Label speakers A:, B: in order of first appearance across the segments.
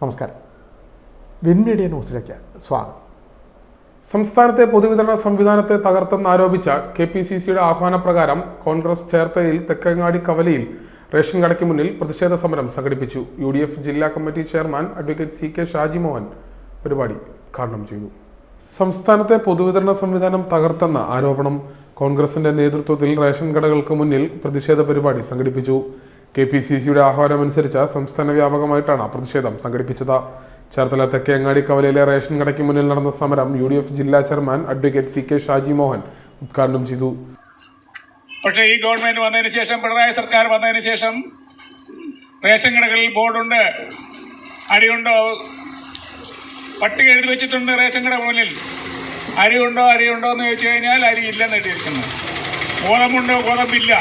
A: നമസ്കാരം. Win media ന്യൂസിലേക്ക് സ്വാഗതം.
B: സംസ്ഥാനത്തെ പൊതുവിതരണ സംവിധാനത്തെ തകർത്തെന്നാരോപിച്ച കെ പി സി സിയുടെ ആഹ്വാനപ്രകാരം കോൺഗ്രസ് ചേർത്തലയിൽ തെക്കങ്ങാടി കവലയിൽ റേഷൻ കടയ്ക്ക് മുന്നിൽ പ്രതിഷേധ സമരം സംഘടിപ്പിച്ചു. യു ഡി എഫ് ജില്ലാ committee chairman advocate C K Shaji Mohan പരിപാടി ഉദ്ഘാടനം ചെയ്തു. സംസ്ഥാനത്തെ പൊതുവിതരണ സംവിധാനം തകർത്തെന്ന ആരോപണം കോൺഗ്രസിന്റെ നേതൃത്വത്തിൽ റേഷൻ കടകൾക്ക് മുന്നിൽ പ്രതിഷേധ പരിപാടി സംഘടിപ്പിച്ചു. കെ പി സി സിയുടെ ആഹ്വാനമനുസരിച്ച് സംസ്ഥാന വ്യാപകമായിട്ടാണ് പ്രതിഷേധം സംഘടിപ്പിച്ചത്. ചേർത്തല തെക്കേങ്ങാടി കവലയിലെ റേഷൻ കടയ്ക്ക് മുന്നിൽ നടന്ന സമരം യു ഡി എഫ് ജില്ലാ chairman advocate C K Shaji Mohan ഉദ്ഘാടനം ചെയ്തു.
C: പക്ഷേ ഈ ഗവൺമെന്റ് വന്നതിന് ശേഷം പിണറായി സർക്കാർ വന്നതിന് ശേഷം റേഷൻ കടകളിൽ ബോർഡുണ്ട് അരിയുണ്ടോ? പട്ടിക എഴുതി വെച്ചിട്ടുണ്ട് റേഷൻ കട മുന്നിൽ. അരിയുണ്ടോ അരിയുണ്ടോ എന്ന് ചോദിച്ചു കഴിഞ്ഞാൽ അരി ഇല്ലെന്ന് എഴുതിയിരിക്കുന്നു ഗോതമ്പുണ്ടോ ഗോതമ്പില്ല.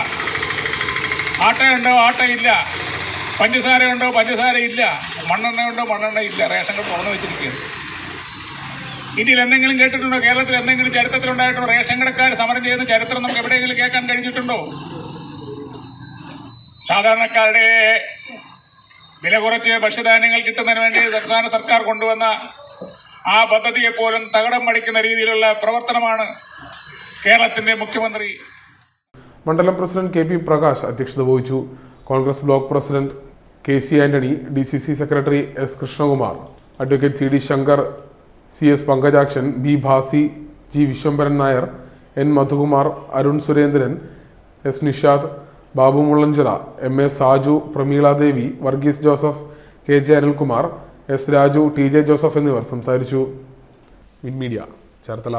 C: ആട്ടയുണ്ടോ? ആട്ടയില്ല. പഞ്ചസാരയുണ്ടോ? പഞ്ചസാര ഇല്ല മണ്ണെണ്ണ ഇല്ല റേഷൻ കട തുറന്നു വെച്ചിരിക്കുകയാണ്. ഇന്ത്യയിൽ എന്തെങ്കിലും കേട്ടിട്ടുണ്ടോ? കേരളത്തിൽ എന്തെങ്കിലും ചരിത്രത്തിലുണ്ടായിട്ടുണ്ടോ? റേഷൻ കടക്കാർ സമരം ചെയ്യുന്ന ചരിത്രം നമുക്ക് എവിടെയെങ്കിലും കേൾക്കാൻ കഴിഞ്ഞിട്ടുണ്ടോ? സാധാരണക്കാരുടെ വില കുറച്ച് ഭക്ഷ്യധാന്യങ്ങൾ കിട്ടുന്നതിന് വേണ്ടി സംസ്ഥാന സർക്കാർ കൊണ്ടുവന്ന ആ പദ്ധതിയെപ്പോലും തകടം മടിക്കുന്ന രീതിയിലുള്ള പ്രവർത്തനമാണ് കേരളത്തിന്റെ മുഖ്യമന്ത്രി
B: മണ്ഡലം പ്രസിഡന്റ് കെ പി പ്രകാശ് അധ്യക്ഷത വഹിച്ചു. Congress block president K C Antony D C C secretary S Krishnakumar advocate C D Shankar C S Pankajakshan B Bhasi G Vishwambharan Nair N Madhukumar Arun Surendran S Nishad Babu Mullanchira M A Saju Prameela Devi Varghese Joseph K J Anilkumar S Raju T J Joseph എന്നിവർ സംസാരിച്ചു. Media. Cherthala.